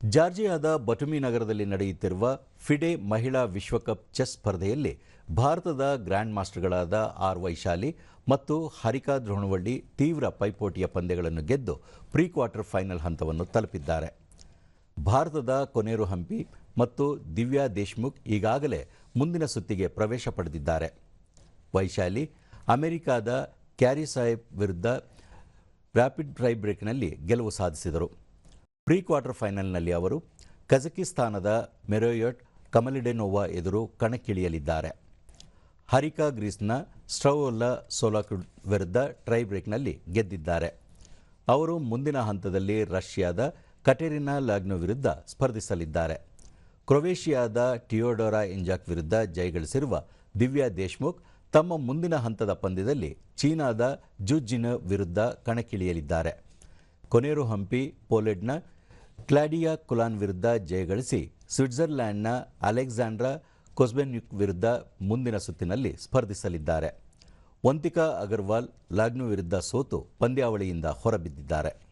ಜಾರ್ಜಿಯಾದ ಬಟುಮಿ ನಗರದಲ್ಲಿ ನಡೆಯುತ್ತಿರುವ ಫಿಡೆ ಮಹಿಳಾ ವಿಶ್ವಕಪ್ ಚೆಸ್ ಸ್ಪರ್ಧೆಯಲ್ಲಿ ಭಾರತದ ಗ್ರ್ಯಾಂಡ್ ಮಾಸ್ಟರ್ಗಳಾದ ಆರ್ ವೈಶಾಲಿ ಮತ್ತು ಹರಿಕಾ ದ್ರೋಣವಳ್ಳಿ ತೀವ್ರ ಪೈಪೋಟಿಯ ಪಂದ್ಯಗಳನ್ನು ಗೆದ್ದು ಪ್ರೀ ಕ್ವಾರ್ಟರ್ ಫೈನಲ್ ಹಂತವನ್ನು ತಲುಪಿದ್ದಾರೆ. ಭಾರತದ ಕೊನೇರು ಹಂಪಿ ಮತ್ತು ದಿವ್ಯಾ ದೇಶ್ಮುಖ್ ಈಗಾಗಲೇ ಮುಂದಿನ ಸುತ್ತಿಗೆ ಪ್ರವೇಶ ಪಡೆದಿದ್ದಾರೆ. ವೈಶಾಲಿ ಅಮೆರಿಕಾದ ಕ್ಯಾರಿ ಸಾಹೇಬ್ ವಿರುದ್ಧ ರ್ಯಾಪಿಡ್ ಟ್ರೈ ಬ್ರೇಕ್ನಲ್ಲಿ ಗೆಲುವು ಸಾಧಿಸಿದರು. ಪ್ರೀ ಕ್ವಾರ್ಟರ್ ಫೈನಲ್ನಲ್ಲಿ ಅವರು ಕಜಕಿಸ್ತಾನದ ಮೆರೋಯಟ್ ಕಮಲಿಡೆನೋವಾ ಎದುರು ಕಣಕ್ಕಿಳಿಯಲಿದ್ದಾರೆ. ಹರಿಕಾ ಗ್ರೀಸ್ನ ಸ್ಟ್ರೋಲ್ಲ ಸೋಲಾಕ್ ವಿರುದ್ಧ ಟ್ರೈ ಬ್ರೇಕ್ನಲ್ಲಿ ಗೆದ್ದಿದ್ದಾರೆ. ಅವರು ಮುಂದಿನ ಹಂತದಲ್ಲಿ ರಷ್ಯಾದ ಕಟೆರಿನಾ ಲಾಗ್ನೋ ವಿರುದ್ಧ ಸ್ಪರ್ಧಿಸಲಿದ್ದಾರೆ. ಕ್ರೊವೇಷಿಯಾದ ಟಿಯೋಡೋರಾ ಇಂಜಾಕ್ ವಿರುದ್ಧ ಜಯಗಳಿಸಿರುವ ದಿವ್ಯಾ ದೇಶ್ಮುಖ್ ತಮ್ಮ ಮುಂದಿನ ಹಂತದ ಪಂದ್ಯದಲ್ಲಿ ಚೀನಾದ ಜುಜ್ಜಿನ ವಿರುದ್ಧ ಕಣಕ್ಕಿಳಿಯಲಿದ್ದಾರೆ. ಕೊನೇರು ಹಂಪಿ ಪೋಲೆಂಡ್ನ ಕ್ಲಾಡಿಯಾ ಕುಲಾನ್ ವಿರುದ್ಧ ಜಯಗಳಿಸಿ ಸ್ವಿಟ್ಜರ್ಲ್ಯಾಂಡ್ನ ಅಲೆಕ್ಸಾಂಡ್ರಾ ಕೊಸ್ಬೆನ್ಯುಕ್ ವಿರುದ್ಧ ಮುಂದಿನ ಸುತ್ತಿನಲ್ಲಿ ಸ್ಪರ್ಧಿಸಲಿದ್ದಾರೆ. ವಂತಿಕಾ ಅಗರ್ವಾಲ್ ಲಾಗ್ನು ವಿರುದ್ಧ ಸೋತು ಪಂದ್ಯಾವಳಿಯಿಂದ ಹೊರಬಿದ್ದಿದ್ದಾರೆ.